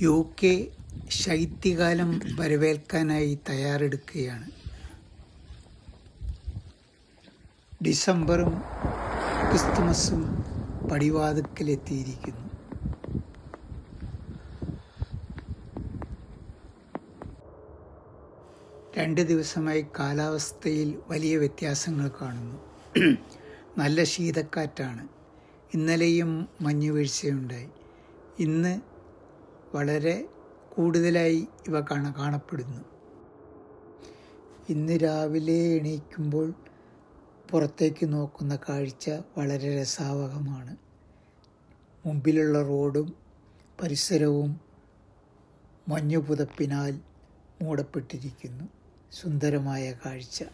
U K ശൈത്യകാലം വരവേൽക്കാനായി തയ്യാറെടുക്കുകയാണ്. ഡിസംബറും ക്രിസ്തുമസും പടിവാതുക്കലെത്തിയിരിക്കുന്നു. രണ്ട് ദിവസമായി കാലാവസ്ഥയിൽ വലിയ വ്യത്യാസങ്ങൾ കാണുന്നു. നല്ല ശീതക്കാറ്റാണ്. ഇന്നലെയും മഞ്ഞുവീഴ്ചയുണ്ടായി. ഇന്ന് വളരെ കൂടുതലായി ഇവ കാണ കാണപ്പെടുന്നു. ഇന്ന് രാവിലെ എണീക്കുമ്പോൾ പുറത്തേക്ക് നോക്കുന്ന കാഴ്ച വളരെ രസാവഹമാണ്. മുമ്പിലുള്ള റോഡും പരിസരവും മഞ്ഞുപുതപ്പിനാൽ മൂടപ്പെട്ടിരിക്കുന്നു. സുന്ദരമായ കാഴ്ച.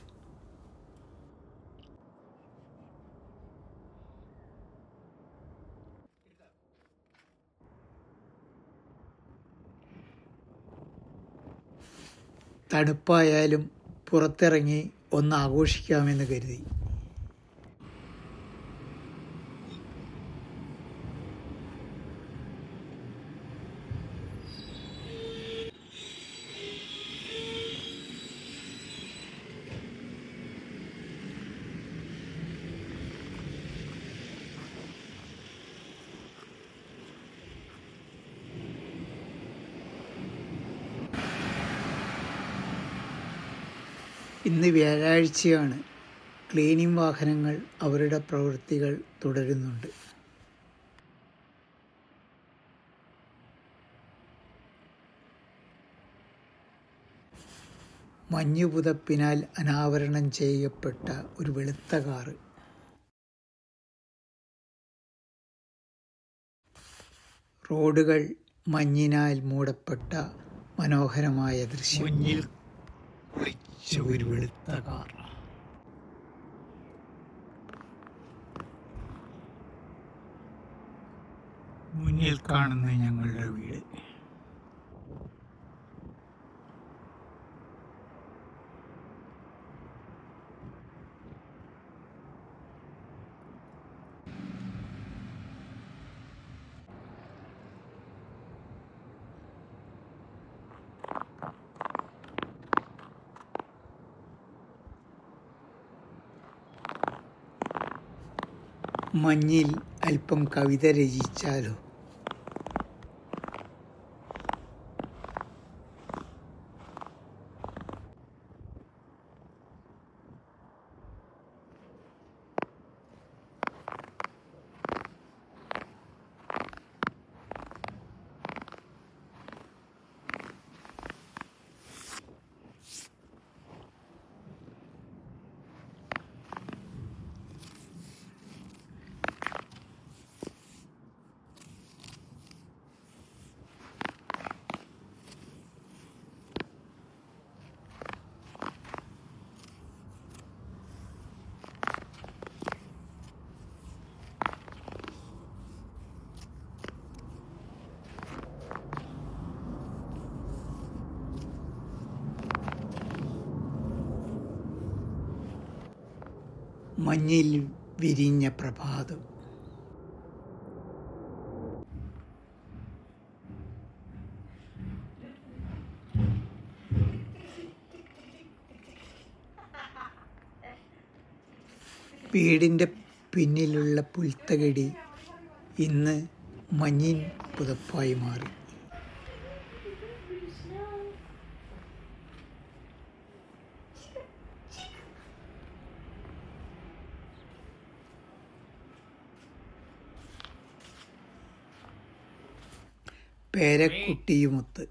തണുപ്പായാലും പുറത്തിറങ്ങി ഒന്ന് ആഘോഷിക്കാമെന്ന് കരുതി. ഇന്ന് വ്യാഴാഴ്ചയാണ് ക്ലീനിംഗ് വാഹനങ്ങൾ അവരുടെ പ്രവൃത്തികൾ തുടരുന്നുണ്ട്. മഞ്ഞുപുതപ്പിനാൽ അനാവരണം ചെയ്യപ്പെട്ട ഒരു വെളുത്ത കാറ്. റോഡുകൾ മഞ്ഞിനാൽ മൂടപ്പെട്ട മനോഹരമായ ദൃശ്യം. മഞ്ഞിൽ ഒരു വെളുത്ത കാർ മുന്നിൽ കാണുന്ന ഞങ്ങളുടെ വീട്. മഞ്ഞിൽ അല്പം കവിത രചിച്ചാലോ? മഞ്ഞിൽ വിരിഞ്ഞ പ്രഭാതം. വീടിന്റെ പിന്നിലുള്ള പുൽത്തകടി ഇന്ന് മഞ്ഞിൻ പുതപ്പായി മാറി. പേരക്കുട്ടിയുമൊത്ത്.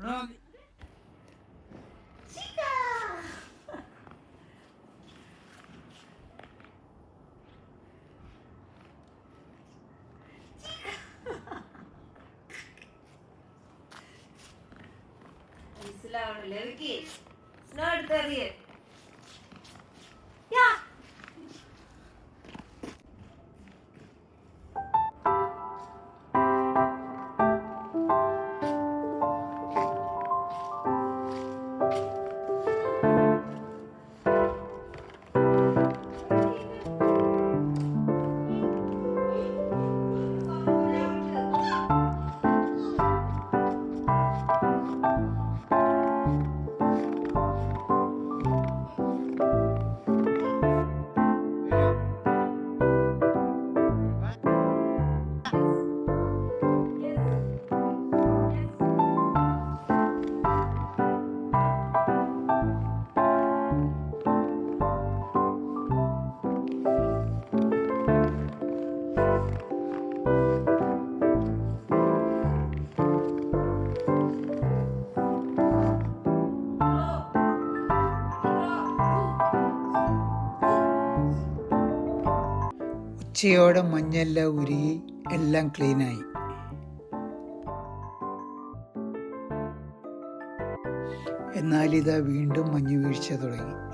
മനസ്സിലാവണല്ലേ സ്നോ എടുത്തറിയേ ഉച്ചയോടെ മഞ്ഞെല്ലാം ഉരുകി എല്ലാം ക്ലീനായി. എന്നാൽ ഇതാ വീണ്ടും മഞ്ഞു വീഴ്ച തുടങ്ങി.